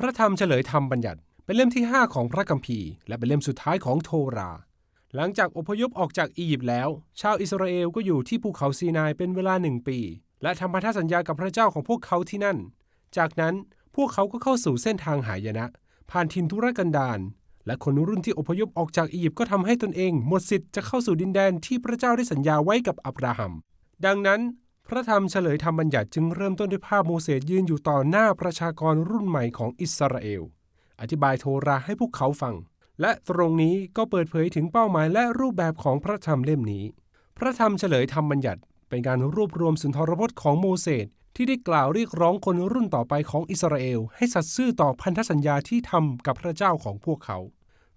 พระธรรมเฉลยธรรมบัญญัติ เป็นเล่มที่ 5 ของพระคัมภีร์ และเป็นเล่มสุดท้ายของโทรา หลังจากอพยพออกจากอียิปต์แล้ว ชาวอิสราเอลก็อยู่ที่ภูเขาซีนายเป็นเวลาหนึ่งปี และทำพันธสัญญากับพระเจ้าของพวกเขาที่นั่น จากนั้นพวกเขาก็เข้าสู่เส้นทางหายนะ ผ่านทินทุรกันดารและคนรุ่นที่อพยพออกจากอียิปต์ก็ทำให้ตนเองหมดสิทธิ์จะเข้าสู่ดินแดนที่พระเจ้าได้สัญญาไว้กับอับราฮัม ดังนั้น พระธรรมเฉลยธรรมบัญญัติจึงเริ่มต้นด้วยภาพโมเสสยืนอยู่ต่อหน้าประชากรรุ่นใหม่ของอิสราเอล อธิบายโทราให้พวกเขาฟัง และตรงนี้ก็เปิดเผยถึงเป้าหมายและรูปแบบของพระธรรมเล่มนี้ พระธรรมเฉลยธรรมบัญญัติ เป็นการรวบรวมสุนทรพจน์ของโมเสสที่ได้กล่าวเรียกร้องคนรุ่นต่อไปของอิสราเอล ให้สัตย์ซื่อต่อพันธสัญญาที่ทำกับพระเจ้าของพวกเขา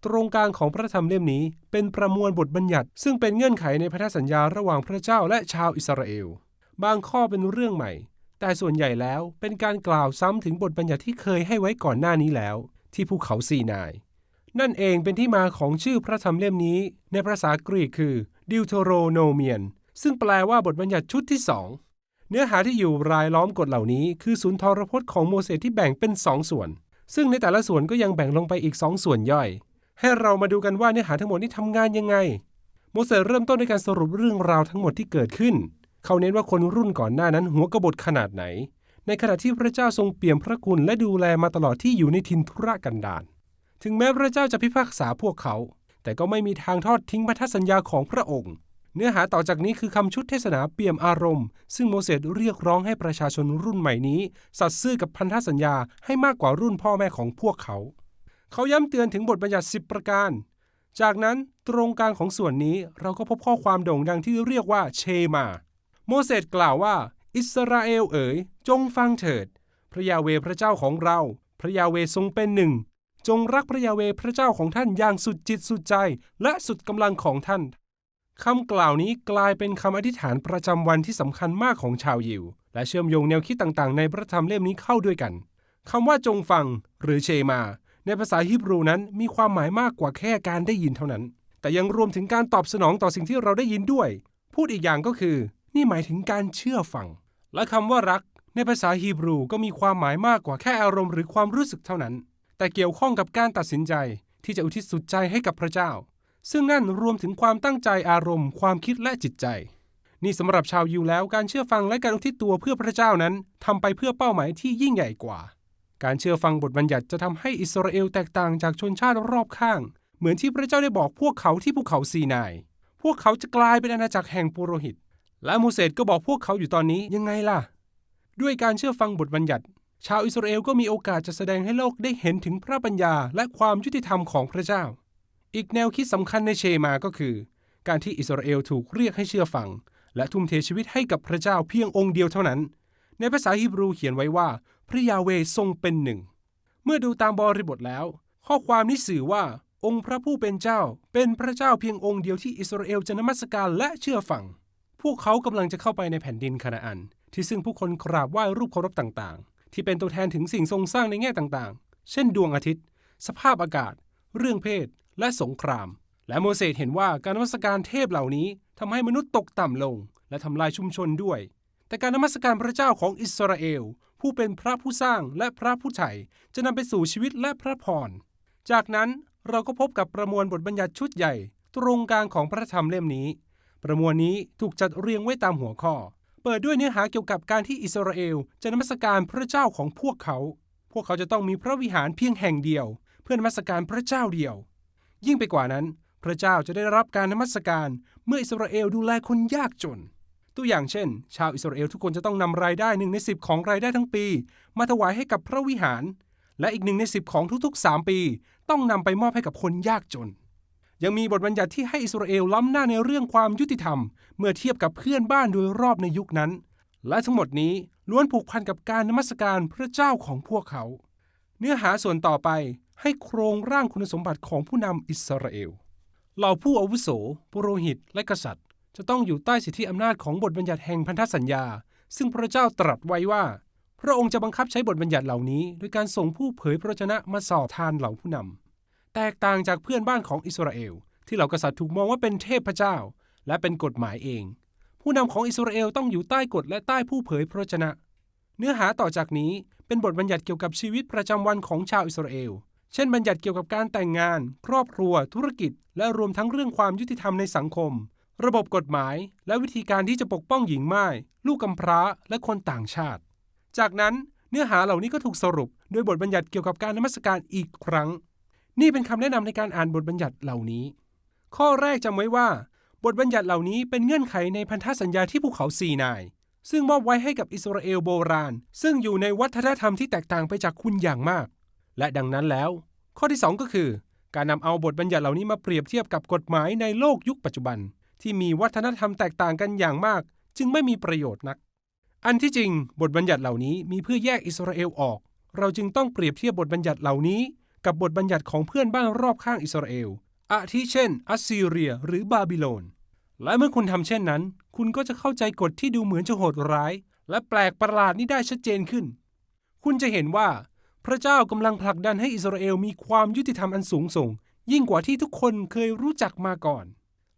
ตรงกลางของพระธรรมเล่มนี้เป็นประมวลบทบัญญัติ ซึ่งเป็นเงื่อนไขในพันธสัญญาระหว่างพระเจ้าและชาวอิสราเอล บางข้อเป็นเรื่องใหม่ แต่ส่วนใหญ่แล้วเป็นการกล่าวซ้ำถึงบทบัญญัติที่เคยให้ไว้ก่อนหน้านี้แล้ว ที่ภูเขาซีนาย นั่นเองเป็นที่มาของชื่อพระธรรมเล่มนี้ ในภาษากรีกคือดิวโทโรโนเมียนซึ่งแปลว่าบทบัญญัติชุดที่สองเนื้อหาที่อยู่รายล้อมกฎเหล่านี้ คือสุนทรพจน์ของโมเสสที่แบ่งเป็นสองส่วน ซึ่งในแต่ละส่วนก็ยังแบ่งลงไปอีกสองส่วนย่อย ให้เรามาดูกันว่าเนื้อหาทั้งหมดนี้ทำงานยังไง โมเสสเริ่มต้นด้วยการสรุปเรื่องราวทั้งหมดที่เกิดขึ้น เขาเน้นว่าคนรุ่นก่อนหน้านั้นหัวกบฏขนาดไหน ในขณะที่พระเจ้าทรงเปี่ยมพระคุณและดูแลมาตลอดที่อยู่ในทินทุรกันดารถึงแม้พระเจ้าจะพิพากษาพวกเขา แต่ก็ไม่มีทางทอดทิ้งพันธสัญญาของพระองค์ เนื้อหาต่อจากนี้คือคำชุดเทศนาเปี่ยมอารมณ์ ซึ่งโมเสสเรียกร้องให้ประชาชนรุ่นใหม่นี้ สัตย์ซื่อกับพันธสัญญาให้มากกว่ารุ่นพ่อแม่ของพวกเขา เขาย้ำเตือนถึงบทบัญญัติ 10 ประการ จากนั้นตรงกลางของส่วนนี้เราก็พบข้อความโด่งดังที่เรียกว่าเชมา โมเสสกล่าวว่า อิสราเอลเอ๋ย จงฟังเถิด พระยาเวพระเจ้าของเรา พระยาเวทรงเป็นหนึ่ง จงรักพระยาเวพระเจ้าของท่านอย่างสุดจิตสุดใจ และสุดกำลังของท่านคำกล่าวนี้กลายเป็นคำอธิษฐานประจำวันที่สำคัญมากของชาวยิว และเชื่อมโยงแนวคิดต่างๆ ในพระธรรมเล่มนี้เข้าด้วยกันคำว่าจงฟัง หรือเชมา ในภาษาฮิบรูนั้นมีความหมายมากกว่าแค่การได้ยินเท่านั้น แต่ยังรวมถึงการตอบสนองต่อสิ่งที่เราได้ยินด้วย พูดอีกอย่างก็คือ นี่หมายถึงการเชื่อฟัง และคำว่ารัก ในภาษาฮีบรูก็มีความหมายมากกว่าแค่อารมณ์หรือความรู้สึกเท่านั้น แต่เกี่ยวข้องกับการตัดสินใจที่จะอุทิศสุดใจให้กับพระเจ้า ซึ่งนั่นรวมถึงความตั้งใจอารมณ์ ความคิดและจิตใจ นี่สำหรับชาวยิวแล้วการเชื่อฟังและการอุทิศตัวเพื่อพระเจ้านั้นทำไปเพื่อเป้าหมายที่ยิ่งใหญ่กว่า การเชื่อฟังบทบัญญัติจะทำให้อิสราเอลแตกต่างจากชนชาติรอบข้าง เหมือนที่พระเจ้าได้บอกพวกเขาที่ภูเขาซีนาย พวกเขาจะกลายเป็นอาณาจักรแห่งปุโรหิต และโมเสสก็บอกพวกเขาอยู่ตอนนี้ยังไงล่ะ ด้วยการเชื่อฟังบทบัญญัติ ชาวอิสราเอลก็มีโอกาสจะแสดงให้โลกได้เห็นถึงพระปัญญาและความยุติธรรมของพระเจ้า อีกแนวคิดสำคัญในเชมาก็คือ การที่อิสราเอลถูกเรียกให้เชื่อฟัง และทุ่มเทชีวิตให้กับพระเจ้าเพียงองค์เดียวเท่านั้น ในภาษาฮีบรูเขียนไว้ว่า พระยาเวทรงเป็นหนึ่ง เมื่อดูตามบริบทแล้ว ข้อความนี้สื่อว่าองค์พระผู้เป็นเจ้า เป็นพระเจ้าเพียงองค์เดียวที่อิสราเอลจะนมัสการและเชื่อฟัง พวกเขากำลังจะเข้าไปในแผ่นดินคานาอัน ที่ซึ่งผู้คนกราบไหว้รูปเคารพต่างๆ ที่เป็นตัวแทนถึงสิ่งทรงสร้างในแง่ต่างๆ เช่นดวงอาทิตย์ สภาพอากาศ เรื่องเพศ และสงคราม และโมเสสเห็นว่าการนมัสการเทพเหล่านี้ทำให้มนุษย์ตกต่ำลง และทำลายชุมชนด้วย แต่การนมัสการพระเจ้าของอิสราเอล ผู้เป็นพระผู้สร้างและพระผู้ไถ่จะนำไปสู่ชีวิตและพระพร จากนั้นเราก็พบกับประมวลบทบัญญัติชุดใหญ่ ตรงกลางของพระธรรมเล่มนี้ ประมวลนี้ถูกจัดเรียงไว้ตามหัวข้อ เปิดด้วยเนื้อหาเกี่ยวกับการที่อิสราเอลจะนมัสการพระเจ้าของพวกเขา พวกเขาจะต้องมีพระวิหารเพียงแห่งเดียว เพื่อนมัสการพระเจ้าเดียว ยิ่งไปกว่านั้น พระเจ้าจะได้รับการนมัสการเมื่ออิสราเอลดูแลคนยากจน ตัวอย่างเช่น ชาวอิสราเอลทุกคนจะต้องนำรายได้หนึ่งในสิบของรายได้ทั้งปี มาถวายให้กับพระวิหาร และอีกหนึ่งในสิบของทุกๆ 3 ปี ต้องนำไปมอบให้กับคนยากจน ยังมีบทบัญญัติที่ให้อิสราเอลล้ำหน้าในเรื่องความยุติธรรม เมื่อเทียบกับเพื่อนบ้านโดยรอบในยุคนั้น และทั้งหมดนี้ล้วนผูกพันกับการนมัสการพระเจ้าของพวกเขา เนื้อหาส่วนต่อไปให้โครงร่างคุณสมบัติของผู้นำอิสราเอลเหล่าผู้อาวุโส ปุโรหิต และกษัตริย์ จะต้องอยู่ใต้สิทธิอำนาจของบทบัญญัติแห่งพันธสัญญา ซึ่งพระเจ้าตรัสไว้ว่า พระองค์จะบังคับใช้บทบัญญัติเหล่านี้ โดยการส่งผู้เผยพระวจนะมาสอบทานเหล่าผู้นำ แตกต่างจากเพื่อนบ้านของอิสราเอล ที่เหล่ากษัตริย์ถูกมองว่าเป็นเทพเจ้า และเป็นกฎหมายเอง ผู้นำของอิสราเอลต้องอยู่ใต้กฎและใต้ผู้เผยพระวจนะ เนื้อหาต่อจากนี้เป็นบทบัญญัติเกี่ยวกับชีวิตประจำวันของชาวอิสราเอล เช่นบัญญัติเกี่ยวกับการแต่งงาน ครอบครัว ธุรกิจ และรวมทั้งเรื่องความยุติธรรมในสังคม ระบบกฎหมาย และวิธีการที่จะปกป้องหญิงม่ายลูกกำพร้าและคนต่างชาติ จากนั้นเนื้อหาเหล่านี้ก็ถูกสรุปโดยบทบัญญัติเกี่ยวกับการนมัสการอีกครั้ง นี่เป็นคำแนะนำในการอ่านบทบัญญัติเหล่านี้ ข้อแรกจำไว้ว่า บทบัญญัติเหล่านี้เป็นเงื่อนไขในพันธสัญญาที่ภูเขาซีนาย ซึ่งมอบไว้ให้กับอิสราเอลโบราณ ซึ่งอยู่ในวัฒนธรรมที่แตกต่างไปจากคุณอย่างมาก และดังนั้นแล้ว ข้อที่ 2 ก็คือ การนำเอาบทบัญญัติเหล่านี้มาเปรียบเทียบกับกฎหมายในโลกยุคปัจจุบัน ที่มีวัฒนธรรมแตกต่างกันอย่างมาก จึงไม่มีประโยชน์นัก อันที่จริง บทบัญญัติเหล่านี้มีเพื่อแยกอิสราเอลออก เราจึงต้องเปรียบเทียบบทบัญญัติเหล่านี้ กับบทบัญญัติของเพื่อนบ้านรอบข้างอิสราเอลอาทิเช่น อัสซีเรียหรือบาบิโลน และเมื่อคุณทำเช่นนั้น คุณก็จะเข้าใจกฎที่ดูเหมือนจะโหดร้าย และแปลกประหลาดนี้ได้ชัดเจนขึ้น คุณจะเห็นว่าพระเจ้ากำลังผลักดันให้อิสราเอลมีความยุติธรรมอันสูงส่ง ยิ่งกว่าที่ทุกคนเคยรู้จักมาก่อน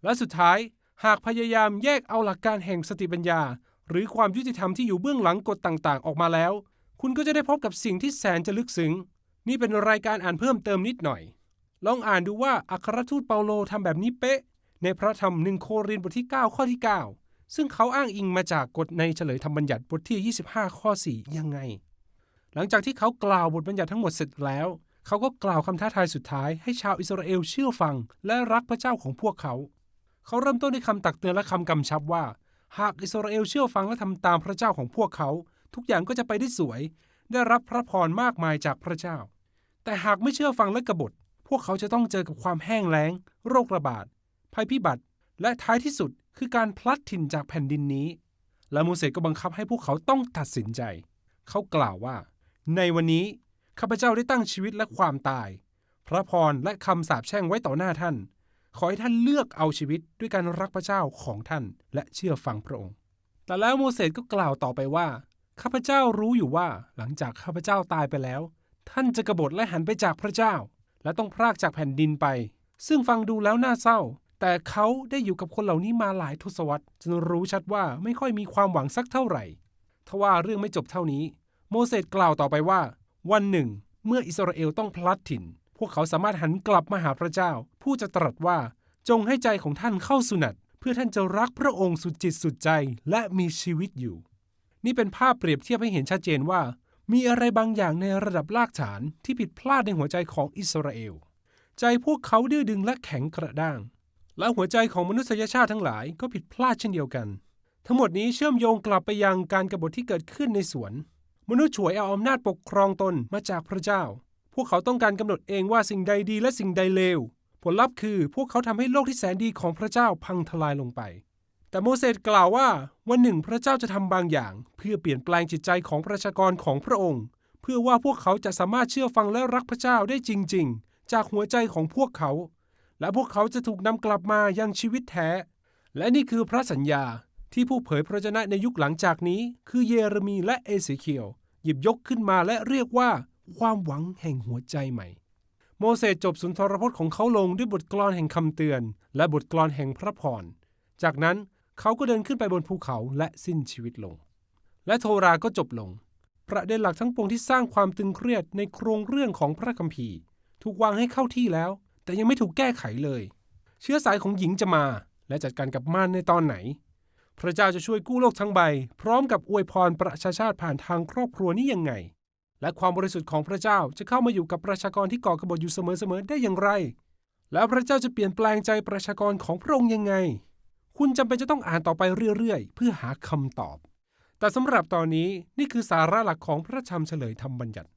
และสุดท้ายหากพยายามแยกเอาหลักการแห่งสติปัญญา หรือความยุติธรรมที่อยู่เบื้องหลังกฎต่างๆ ออกมาแล้ว คุณก็จะได้พบกับสิ่งที่แสนจะลึกซึ้ง นี่เป็นรายการอ่านเพิ่มเติมนิดหน่อย ลองอ่านดูว่าอัครทูตเปาโลทำแบบนี้เป๊ะ ในพระธรรมหนึ่งโครินธ์บทที่ 9 ข้อที่ 9 ซึ่งเขาอ้างอิงมาจากกฎในเฉลยธรรมบัญญัติบทที่ 25 ข้อ 4 ยังไง หลังจากที่เขากล่าวบทบัญญัติทั้งหมดเสร็จแล้ว เขาก็กล่าวคำท้าทายสุดท้ายให้ชาวอิสราเอลเชื่อฟัง และรักพระเจ้าของพวกเขา เขาเริ่มต้นด้วยคำตักเตือนและคำกำชับว่า หากอิสราเอลเชื่อฟังและทำตามพระเจ้าของพวกเขา ทุกอย่างก็จะไปได้สวย ได้รับพระพรมากมายจากพระเจ้า แต่หากไม่เชื่อฟังและกบฏ พวกเขาจะต้องเจอกับความแห้งแล้ง โรคระบาด ภัยพิบัติ และท้ายที่สุดคือการพลัดถิ่นจากแผ่นดินนี้ และโมเสสก็บังคับให้พวกเขาต้องตัดสินใจ เขากล่าวว่า ในวันนี้ข้าพเจ้าได้ตั้งชีวิตและความตาย พระพรและคำสาปแช่งไว้ต่อหน้าท่าน ขอให้ท่านเลือกเอาชีวิตด้วยการรักพระเจ้าของท่านและเชื่อฟังพระองค์ แต่แล้วโมเสสก็กล่าวต่อไปว่าข้าพเจ้ารู้อยู่ว่าหลังจากข้าพเจ้าตายไปแล้ว ท่านจะกบฏและหันไปจากพระเจ้า และต้องพรากจากแผ่นดินไป ซึ่งฟังดูแล้วน่าเศร้า แต่เขาได้อยู่กับคนเหล่านี้มาหลายทศวรรษจนรู้ชัดว่าไม่ค่อยมีความหวังสักเท่าไหร่ทว่าเรื่องไม่จบเท่านี้ โมเสสกล่าวต่อไปว่า วันหนึ่ง เมื่ออิสราเอลต้องพลัดถิ่น พวกเขาสามารถหันกลับมาหาพระเจ้า ผู้จะตรัสว่าจงให้ใจของท่านเข้าสุนัตเพื่อท่านจะรักพระองค์สุดจิตสุดใจและมีชีวิตอยู่ นี่เป็นภาพเปรียบเทียบให้เห็นชัดเจนว่า มีอะไรบางอย่างในระดับรากฐานที่ผิดพลาดในหัวใจของอิสราเอล ใจพวกเขาดื้อดึงและแข็งกระด้าง และหัวใจของมนุษยชาติทั้งหลายก็ผิดพลาดเช่นเดียวกัน ทั้งหมดนี้เชื่อมโยงกลับไปยังการกบฏที่เกิดขึ้นในสวน มนุษย์ฉวยเอาอำนาจปกครองตนมาจากพระเจ้า พวกเขาต้องการกำหนดเองว่าสิ่งใดดีและสิ่งใดเลว ผลลัพธ์คือพวกเขาทำให้โลกที่แสนดีของพระเจ้าพังทลายลงไป แต่โมเสสกล่าวว่าวันหนึ่งพระเจ้าจะทำบางอย่าง เพื่อเปลี่ยนแปลงจิตใจของประชากรของพระองค์ เพื่อว่าพวกเขาจะสามารถเชื่อฟังและรักพระเจ้าได้จริง ๆ จากหัวใจของพวกเขา และพวกเขาจะถูกนำกลับมายังชีวิตแท้ และนี่คือพระสัญญาที่ผู้เผยพระชนะในยุคหลังจากนี้ คือเยเรมีและเอเสเคียว หยิบยกขึ้นมาและเรียกว่า ความหวังแห่งหัวใจใหม่ โมเสสจบสุนทรพจน์ของเขาลงด้วยบทกลอนแห่งคำเตือน และบทกลอนแห่งพระพรจากนั้น เขาก็เดินขึ้นไปบนภูเขาและสิ้นชีวิตลง และโทราก็จบลง ประเด็นหลักทั้งปวงที่สร้างความตึงเครียดในโครงเรื่องของพระคัมภีร์ ถูกวางให้เข้าที่แล้ว แต่ยังไม่ถูกแก้ไขเลย เชื้อสายของหญิงจะมา และจัดการกับม่ารในตอนไหน พระเจ้าจะช่วยกู้โลกทั้งใบ พร้อมกับอวยพรประชาชาติผ่านทางครอบครัวนี้ยังไง และความบริสุทธิ์ของพระเจ้าจะเข้ามาอยู่กับประชากรที่ก่อกบฏอยู่เสมอๆได้อย่างไร แล้วพระเจ้าจะเปลี่ยนแปลงใจประชากรของพระองค์ยังไง คุณจำเป็นจะต้องอ่านต่อไปเรื่อยๆ เพื่อหาคำตอบ แต่สำหรับตอนนี้นี่คือสาระหลักของพระธรรมเฉลยธรรมบัญญัติ